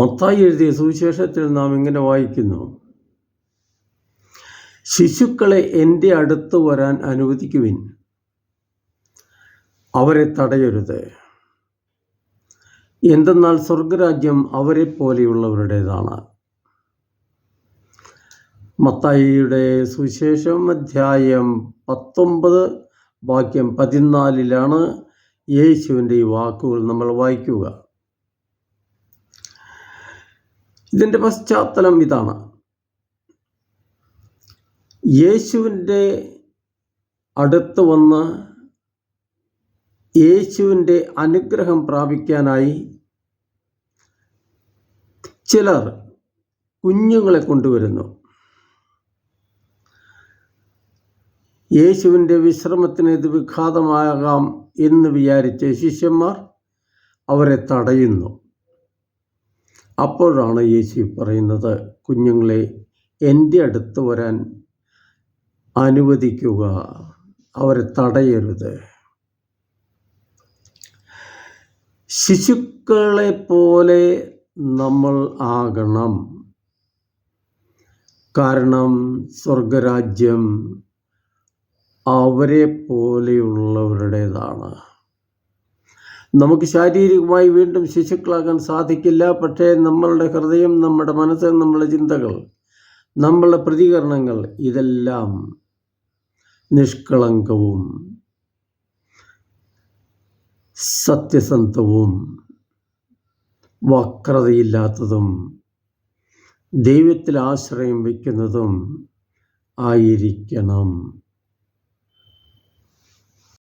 മത്തായി എഴുതിയ സുവിശേഷത്തിൽ നാം ഇങ്ങനെ വായിക്കുന്നു. ശിശുക്കളെ എന്റെ അടുത്ത് വരാൻ അനുവദിക്കുവിൻ. അവരെ തടയരുത്. എന്തെന്നാൽ സ്വർഗരാജ്യം അവരെ പോലെയുള്ളവരുടേതാണ്. മത്തായിയുടെ സുവിശേഷം അധ്യായം പത്തൊമ്പത് വാക്യം പതിനാലിലാണ് യേശുവിന്റെ ഈ വാക്കുകൾ നമ്മൾ വായിക്കുക. ഇതിന്റെ പശ്ചാത്തലം ഇതാണ്. യേശുവിന്റെ അടുത്ത് വന്ന് യേശുവിന്റെ അനുഗ്രഹം പ്രാപിക്കാനായി ചിലർ കുഞ്ഞുങ്ങളെ കൊണ്ടുവരുന്നു. യേശുവിന്റെ വിശ്രമത്തിന് ഇത് വിഘാതമാകാം എന്ന് വിചാരിച്ച ശിഷ്യന്മാർ അവരെ തടയുന്നു. അപ്പോഴാണ് യേശു പറയുന്നത് കുഞ്ഞുങ്ങളെ എന്റെ അടുത്ത് വരാൻ അനുവദിക്കുക അവരെ തടയരുത്. ശിശുക്കളെ പോലെ നമ്മൾ ആകണം. കാരണം സ്വർഗരാജ്യം അവരെ പോലെയുള്ളവരുടേതാണ് നമുക്ക് ശാരീരികമായി വീണ്ടും ശിശുക്കളാകാൻ സാധിക്കില്ല. പക്ഷേ നമ്മളുടെ ഹൃദയം നമ്മുടെ മനസ്സ് നമ്മുടെ ചിന്തകൾ നമ്മളുടെ പ്രതികരണങ്ങൾ ഇതെല്ലാം നിഷ്കളങ്കവും സത്യസന്ധവും വക്രതയില്ലാത്തതും ദൈവത്തിൽ ആശ്രയം വയ്ക്കുന്നതും ആയിരിക്കണം.